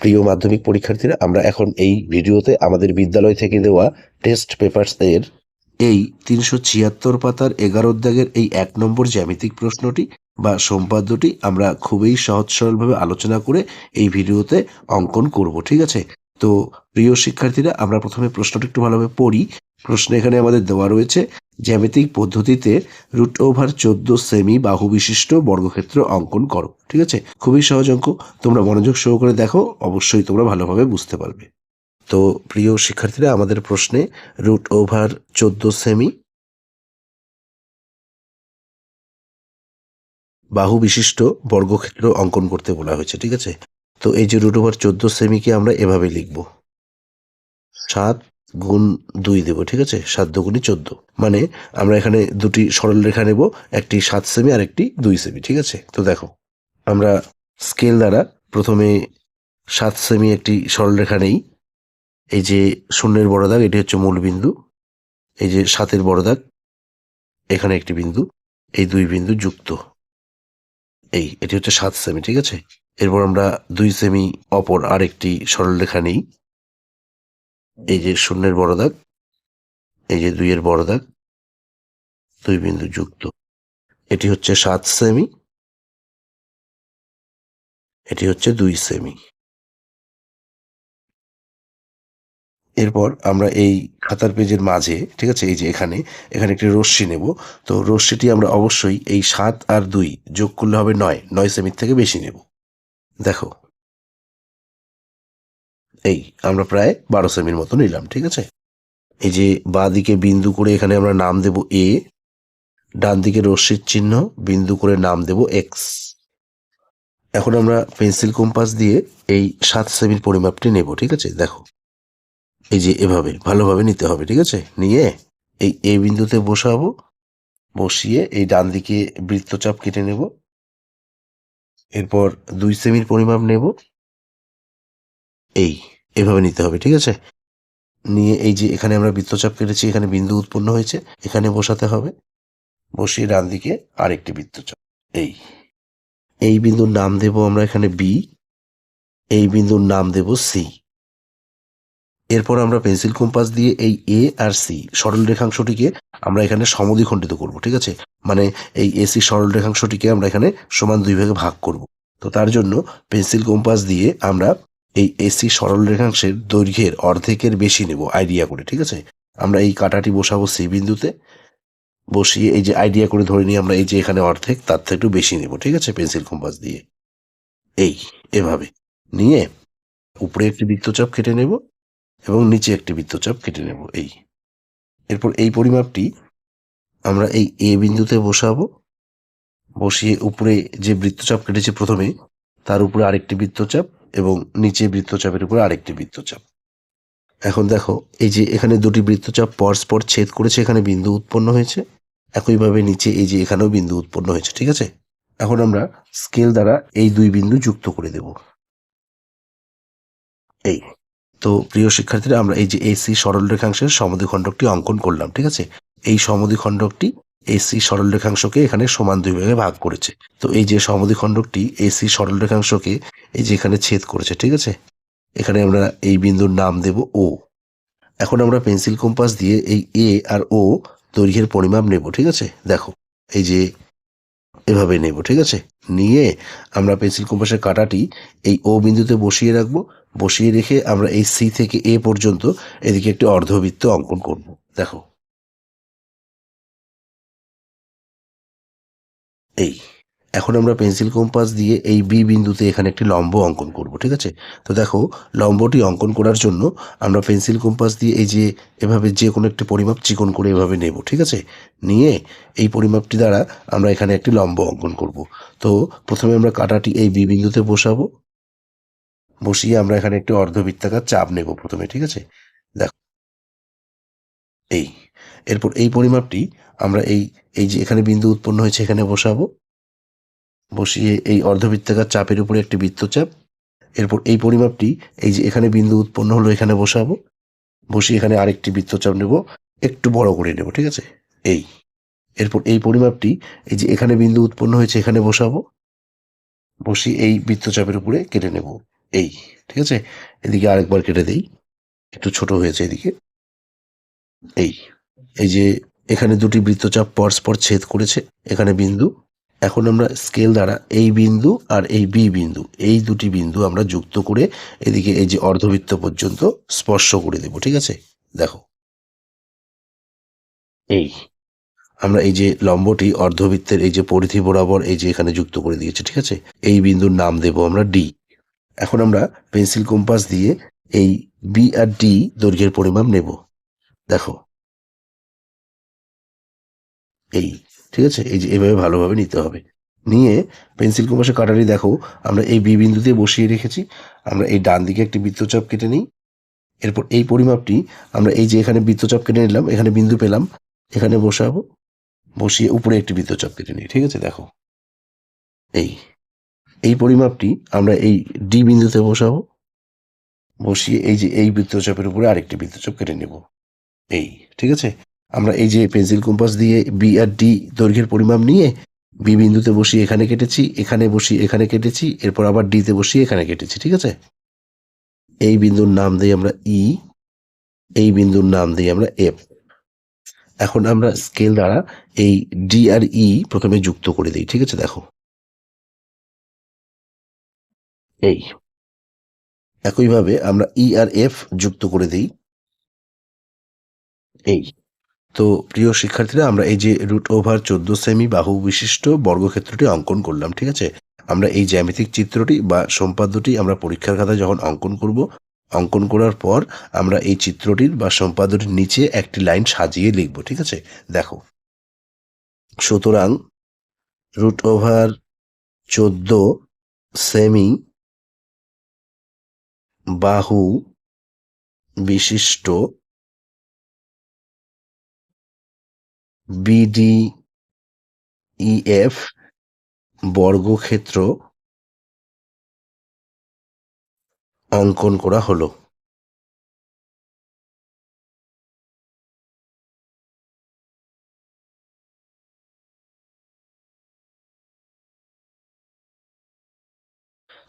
প্রিয় মাধ্যমিক পরীক্ষার্থীরা, আমরা এখন এই ভিডিওতে আমাদের বিদ্যালয় থেকে দেওয়া টেস্ট পেপার্স এর এই তিনশো ছিয়াত্তর পাতার এগারো দাগের এই এক নম্বর জ্যামিতিক প্রশ্নটি বা সম্পাদ্যটি আমরা খুবই সহজ সরলভাবে আলোচনা করে এই ভিডিওতে অঙ্কন করব, ঠিক আছে? তো প্রিয় শিক্ষার্থীরা, আমরা প্রথমে প্রশ্নটি একটু ভালোভাবে পড়ি। প্রশ্ন এখানে আমাদের দেওয়া রয়েছে, জ্যামিতিক পদ্ধতিতে রুট ওভার চোদ্দ সেমি বাহু বিশিষ্ট বর্গক্ষেত্র অঙ্কন করো। ঠিক আছে? খুবই সহজ অঙ্ক। তোমরা মনোযোগ সহকারে দেখো, অবশ্যই তোমরা ভালোভাবে বুঝতে পারবে। তো প্রিয় শিক্ষার্থীরা, আমাদের প্রশ্নে রুট ওভার চোদ্দ সেমি বাহু বিশিষ্ট বর্গক্ষেত্র অঙ্কন করতে বলা হয়েছে। ঠিক আছে? তো এই যে রুট ওভার চোদ্দ সেমিকে আমরা এভাবে লিখব। সাত গুণ দুই দেবো, ঠিক আছে? সাত দুগুণই চোদ্দ। মানে আমরা এখানে দুটি সরল রেখা নেব, একটি সাত সেমি আর একটি দুই সেমি ঠিক আছে? তো দেখো, আমরা স্কেল দ্বারা প্রথমে সাত সেমি একটি সরলরেখা নেই। এই যে শূন্যের বড় দাগ, এটি হচ্ছে মূল বিন্দু। এই যে সাতের বড় দাগ, এখানে একটি বিন্দু। এই দুই বিন্দু যুক্ত। এই, এটি হচ্ছে সাত সেমি ঠিক আছে? এরপর আমরা দুই সেমি অপর আরেকটি সরলরেখা নেই। এই যে শূন্যের বড় দাগ, এই যে দুইয়ের বড় দাগ, দুই বিন্দু যুক্ত। এটি হচ্ছে সাত সেমি এটি হচ্ছে দুই সেমি এরপর আমরা এই খাতার পেজের মাঝে, ঠিক আছে, এই যে এখানে এখানে একটি রশ্মি নেব। তো রশ্মিটি আমরা অবশ্যই এই সাত আর দুই যোগ করলে হবে নয় নয় সেমির থেকে বেশি নেব। দেখো। এই, আমরা প্রায় বারো সেমির মতো নিলাম, ঠিক আছে? এই যে বা দিকে বিন্দু করে এখানে আমরা নাম দেব এ ডান দিকে রশ্মির চিহ্ন, বিন্দু করে নাম দেব এক্স এখন আমরা পেন্সিল কম্পাস দিয়ে এই সাত সেমির পরিমাপটি নেব, ঠিক আছে? দেখো। এই যে এভাবে, ভালোভাবে নিতে হবে, ঠিক আছে? নিয়ে এই এ বিন্দুতে বসাবো, বসিয়ে এই ডান দিকে বৃত্তচাপ কেটে নেব। এরপর দুই সেমির পরিমাপ নেব। এই, এভাবে নিতে হবে, ঠিক আছে? নিয়ে এই যে এখানে আমরা বৃত্তচাপ কেটেছি, এখানে বিন্দু উৎপন্ন হয়েছে, এখানে বসাতে হবে। বসিয়ে ডান দিকে আরেকটি বৃত্তচাপ। এই এই বিন্দুর নাম দেব আমরা এখানে বি এই বিন্দুর নাম দেব সি এরপর আমরা পেন্সিল কম্পাস দিয়ে এই এ আর সি সরল রেখাংশটিকে আমরা এখানে সমদ্বিখণ্ডিত করব, ঠিক আছে? মানে এই এসি সরল রেখাংশটিকে আমরা এখানে সমান দুই ভাগে ভাগ করব। তো তার জন্য পেন্সিল কম্পাস দিয়ে আমরা এই এসি সরল রেখাংশের দৈর্ঘ্যের অর্ধেকের বেশি নেব আইডিয়া করে, ঠিক আছে? আমরা এই কাটাটি বসাবো সি বিন্দুতে, বসিয়ে এই যে আইডিয়া করে ধরে নিয়ে আমরা এই যে এখানে অর্ধেক, তার থেকে একটু বেশি নেব, ঠিক আছে, পেন্সিল কম্পাস দিয়ে। এই, এভাবে। নিয়ে উপরে একটি বৃত্তচাপ কেটে নেব। এবং নিচে একটি বৃত্তচাপ কেটে নেব, এই। এরপর এই পরিমাপটি আমরা এই এ বিন্দুতে বসাবো। বসিয়ে উপরে যে বৃত্তচাপ কেটেছে প্রথমে, তার উপরে আরেকটি বৃত্তচাপ এবং নিচে বৃত্তচাপের উপরে আরেকটি বৃত্তচাপ। এখন দেখো, এই যে এখানে দুটি বৃত্তচাপ পরস্পর ছেদ করেছে, এখানে বিন্দু উৎপন্ন হয়েছে। একইভাবে নিচে এই যে এখানেও বিন্দু উৎপন্ন হয়েছে, ঠিক আছে? এখন আমরা স্কেল দ্বারা এই দুই বিন্দু যুক্ত করে দেব। এই। তো প্রিয় শিক্ষার্থীরা, আমরা এই যে এসি সরল রেখাংশের সমদ্বিখণ্ডকটি অঙ্কন করলাম, ঠিক আছে? এই সমদ্বিখণ্ডকটি এসি সরল রেখাংশকে এখানে সমান দুই ভাগে ভাগ করেছে। তো এই যে সমদ্বিখণ্ডকটি এসি সরল রেখাংশকে এই যে এখানে ছেদ করেছে, ঠিক আছে? এখানে আমরা এই বিন্দুর নাম দেব ও এখন আমরা পেন্সিল কম্পাস দিয়ে এই এ আর ও দৈর্ঘ্যের পরিমাপ নেব, ঠিক আছে? দেখো, এই যে এভাবে নেব, ঠিক আছে? নিয়ে আমরা পেন্সিল কম্পাসের কাঁটাটি এই ও বিন্দুতে বসিয়ে রাখব। বসিয়ে রেখে আমরা এই সি থেকে এ পর্যন্ত এদিকে একটি অর্ধবৃত্ত অঙ্কন করব। দেখো। এই। এখন আমরা পেন্সিল কম্পাস দিয়ে এই বি বিন্দুতে এখানে একটি লম্ব অঙ্কন করব, ঠিক আছে? তো দেখো, লম্বটি অঙ্কন করার জন্য আমরা পেন্সিল কম্পাস দিয়ে এই যে এভাবে যে কোনো একটি পরিমাপ চিকন করে এভাবে নেব, ঠিক আছে? নিয়ে এই পরিমাপটি দ্বারা আমরা এখানে একটি লম্ব অঙ্কন করব। তো প্রথমে আমরা কাটাটি এই বি বিন্দুতে বসাবো। বসিয়ে আমরা এখানে একটি অর্ধবৃত্তাকার চাপ নেব প্রথমে, ঠিক আছে? দেখো। এই, এরপর এই পরিমাপটি আমরা এই এই যে এখানে বিন্দু উৎপন্ন হয়েছে, এখানে বসাবো। বসিয়ে এই অর্ধবৃত্তাকার চাপের উপরে একটি বৃত্তচাপ। এরপর এই পরিমাপটি, এই যে এখানে বিন্দু উৎপন্ন হলো, এখানে বসাবো। বসিয়ে এখানে আরেকটি বৃত্তচাপ নেব, একটু বড় করে নেব, ঠিক আছে? এই, এরপর এই পরিমাপটি, এই যে এখানে বিন্দু উৎপন্ন হয়েছে, এখানে বসাবো। বসিয়ে এই বৃত্তচাপের উপরে কেটে নেব। এই, ঠিক আছে? এদিকে আরেকবার কেটে দেই। একটু ছোট হয়েছে এদিকে। এই এই যে এখানে দুটি বৃত্তচাপ পরস্পর ছেদ করেছে, এখানে বিন্দু। এখন আমরা স্কেল দ্বারা এই বিন্দু আর এই বি বিন্দু, এই দুটি বিন্দু আমরা যুক্ত করে এদিকে এই যে অর্ধবৃত্ত পর্যন্ত স্পর্শ করে দেব, ঠিক আছে? দেখো। এই, আমরা এই যে লম্বটি অর্ধবৃত্তের এই যে পরিধি বরাবর এই যে এখানে যুক্ত করে দিয়েছি, ঠিক আছে? এই বিন্দুর নাম দেব আমরা ডি। এখন আমরা পেন্সিল কম্পাস দিয়ে এই বি আর ডি দৈর্ঘ্যের পরিমাপ নেব। দেখো। এই, ঠিক আছে? এই যে এভাবে ভালোভাবে নিতে হবে। নিয়ে পেন্সিল কম্পাসে কাটারি দেখো, আমরা এই বি বিন্দুতে বসিয়ে রেখেছি। আমরা এই ডান দিকে একটি বৃত্তচাপ কেটে নিই। এরপর এই পরিমাপটি আমরা এই যে এখানে বৃত্তচাপ কেটে নিলাম, এখানে বিন্দু পেলাম, এখানে বসাবো। বসিয়ে উপরে একটি বৃত্তচাপ কেটে নিই, ঠিক আছে? দেখো। এই। পরিমাপটি আমরা এই ডি বিন্দুতে বসাবো। বসিয়ে এই যে এই বৃত্তচাপের উপরে আরেকটি বৃত্তচাপ কেটে নেব। এই, ঠিক আছে? আমরা এই যে পেন্সিল কম্পাস দিয়ে বি আর ডি দৈর্ঘ্যের পরিমাপ নিয়ে বি বিন্দুতে বসিয়ে এখানে কেটেছি, এখানে বসিয়ে এখানে কেটেছি, এরপর আবার ডিতে বসিয়ে এখানে কেটেছি, ঠিক আছে? এই বিন্দুর নাম দিই আমরা ই এই বিন্দুর নাম দিই আমরা এফ এখন আমরা স্কেল দ্বারা এই ডি আর ই প্রথমে যুক্ত করে দিই, ঠিক আছে? দেখো। এই। একইভাবে আমরা ই আর এফ যুক্ত করে দিই। এই। তো প্রিয় শিক্ষার্থীরা, আমরা এই যে রুট ওভার চোদ্দ সেমি বাহু বিশিষ্ট বর্গক্ষেত্রটি অঙ্কন করলাম, ঠিক আছে? আমরা এই জ্যামিতিক চিত্রটি বা সম্পাদ্যটি আমরা পরীক্ষার খাতায় যখন অঙ্কন করব, অঙ্কন করার পর আমরা এই চিত্রটির বা সম্পাদ্যটির নিচে একটি লাইন সাজিয়ে লিখব, ঠিক আছে? দেখো। সুতরাং রুট ওভার চোদ্দ সেমি বাহু বিশিষ্ট বিডি ইএফ বর্গক্ষেত্র অঙ্কন করা হলো।